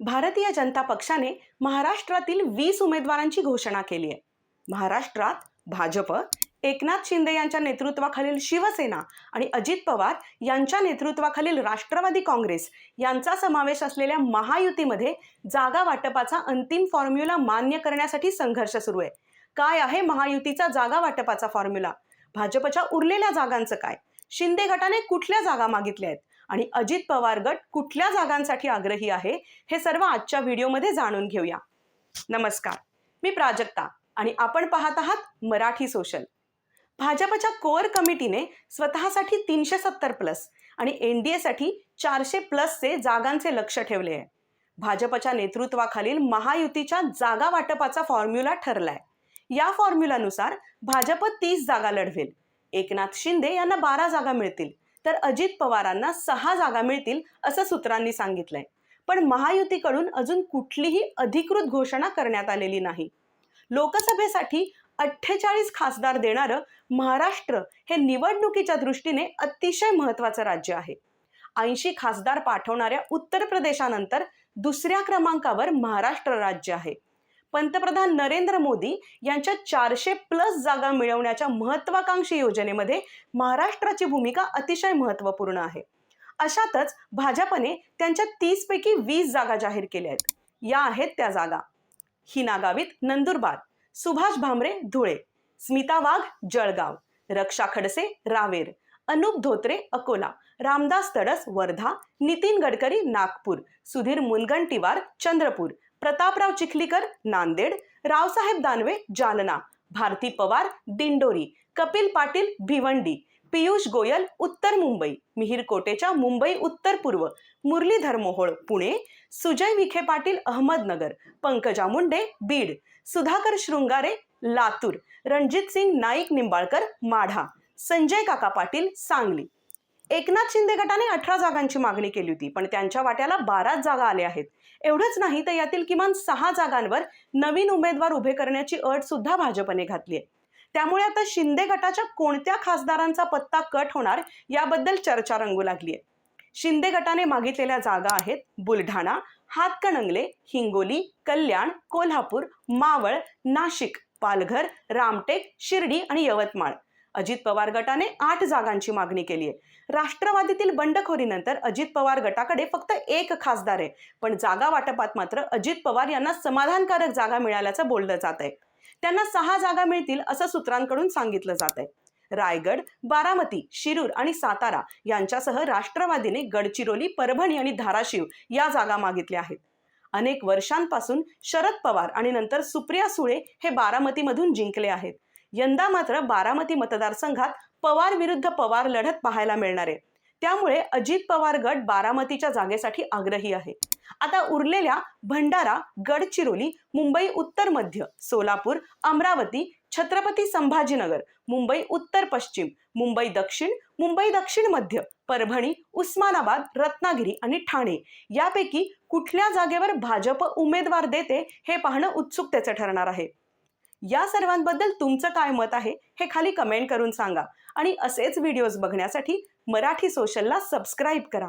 भारतीय जनता पक्षाने महाराष्ट्रातील वीस उमेदवारांची घोषणा केली आहे. महाराष्ट्रात भाजप एकनाथ शिंदे यांच्या नेतृत्वाखालील शिवसेना आणि अजित पवार यांच्या नेतृत्वाखालील राष्ट्रवादी काँग्रेस यांचा समावेश असलेल्या महायुतीमध्ये जागा वाटपाचा अंतिम फॉर्म्युला मान्य करण्यासाठी संघर्ष सुरू आहे. काय आहे महायुतीचा जागा वाटपाचा फॉर्म्युला भाजपच्या उरलेल्या जागांचं काय? शिंदे गटाने कुठल्या जागा मागितल्या आहेत? आणि अजित पवार गट कुठल्या जागांसाठी आग्रही आहे हे सर्व आजच्या व्हिडिओमध्ये जाणून घेऊया. नमस्कार. मी प्राजक्ता आणि आपण पाहत आहात मराठी सोशल. भाजपच्या कोअर कमिटीने स्वतःसाठी तीनशे सत्तर प्लस आणि एन डी एसाठी चारशे प्लसचे जागांचे लक्ष ठेवले आहे. भाजपच्या नेतृत्वाखालील महायुतीच्या जागा वाटपाचा फॉर्म्युला ठरलाय. या फॉर्म्युलानुसार भाजप तीस जागा लढवेल. एकनाथ शिंदे यांना बारा जागा मिळतील. तर अजित पवारांना सहा जागा मिळतील असं सूत्रांनी सांगितलंय. पण महायुतीकडून अजून कुठलीही अधिकृत घोषणा करण्यात आलेली नाही. लोकसभेसाठी अठ्ठेचाळीस खासदार देणारं महाराष्ट्र हे निवडणुकीच्या दृष्टीने अतिशय महत्वाचं राज्य आहे. ऐंशी खासदार पाठवणाऱ्या उत्तर प्रदेशानंतर दुसऱ्या क्रमांकावर महाराष्ट्र राज्य आहे. पंतप्रधान नरेंद्र मोदी यांच्या चारशे प्लस जागा मिळवण्याच्या महत्वाकांक्षी योजनेमध्ये महाराष्ट्राची भूमिका अतिशय महत्त्वपूर्ण आहे. अशातच भाजपने त्यांच्या तीस पैकी वीस जागा जाहीर केल्या आहेत. या आहेत त्या जागा. हिना गावित नंदुरबार सुभाष भामरे धुळे स्मिता वाघ जळगाव रक्षा खडसे रावेर अनुप धोत्रे अकोला रामदास तडस वर्धा नितीन गडकरी नागपूर सुधीर मुनगंटीवार चंद्रपूर प्रतापराव चिखलीकर नांदेड रावसाहेब दानवे जालना भारती पवार दिंडोरी कपिल पाटील भिवंडी पियुष गोयल उत्तर मुंबई मिहीर कोटेच्या मुंबई उत्तर पूर्व मुरलीधर मोहोळ पुणे सुजय विखे पाटील अहमदनगर पंकजा मुंडे बीड सुधाकर शृंगारे लातूर रणजित सिंग नाईक निंबाळकर माढा संजय काका पाटील सांगली. एकनाथ शिंदे गटाने अठरा जागांची मागणी केली होती पण त्यांच्या वाट्याला बाराच जागा आल्या आहेत. एवढंच नाही तर यातील किमान सहा जागांवर नवीन उमेदवार उभे करण्याची अट सुद्धा भाजपने घातली आहे. त्यामुळे आता शिंदे गटाच्या कोणत्या खासदारांचा पत्ता कट होणार याबद्दल चर्चा रंगू लागली आहे. शिंदे गटाने मागितलेल्या जागा आहेत बुलढाणा हातकणंगले हिंगोली कल्याण कोल्हापूर मावळ नाशिक पालघर रामटेक शिर्डी आणि यवतमाळ. अजित पवार गटाने आठ जागांची मागणी केली आहे राष्ट्रवादीतील बंडखोरीनंतर अजित पवार गटाकडे फक्त एक खासदार आहे. पण जागा वाटपात मात्र अजित पवार यांना समाधानकारक जागा मिळाल्याचं बोललं जात आहे त्यांना सहा जागा मिळतील असं सूत्रांकडून सांगितलं जात आहे रायगड बारामती शिरूर आणि सातारा यांच्यासह राष्ट्रवादीने गडचिरोली परभणी आणि धाराशिव या जागा मागितल्या आहेत. अनेक वर्षांपासून शरद पवार आणि नंतर सुप्रिया सुळे हे बारामतीमधून जिंकले आहेत. यंदा मात्र बारामती मतदारसंघात पवार विरुद्ध पवार लढत पाहायला मिळणार आहे. त्यामुळे अजित पवार गट बारामतीच्या जागेसाठी आग्रही आहे. आता उरलेल्या भंडारा गडचिरोली मुंबई उत्तर मध्य सोलापूर अमरावती छत्रपती संभाजीनगर मुंबई उत्तर पश्चिम मुंबई दक्षिण मुंबई दक्षिण मध्य परभणी उस्मानाबाद रत्नागिरी आणि ठाणे यापैकी कुठल्या जागेवर भाजप उमेदवार देते हे पाहणं उत्सुकतेचं ठरणार आहे. या सर्वांबद्दल तुमचं काय मत आहे हे खाली कमेंट करून सांगा. आणि असेच व्हिडिओज बघण्यासाठी मराठी सोशलला सबस्क्राईब करा.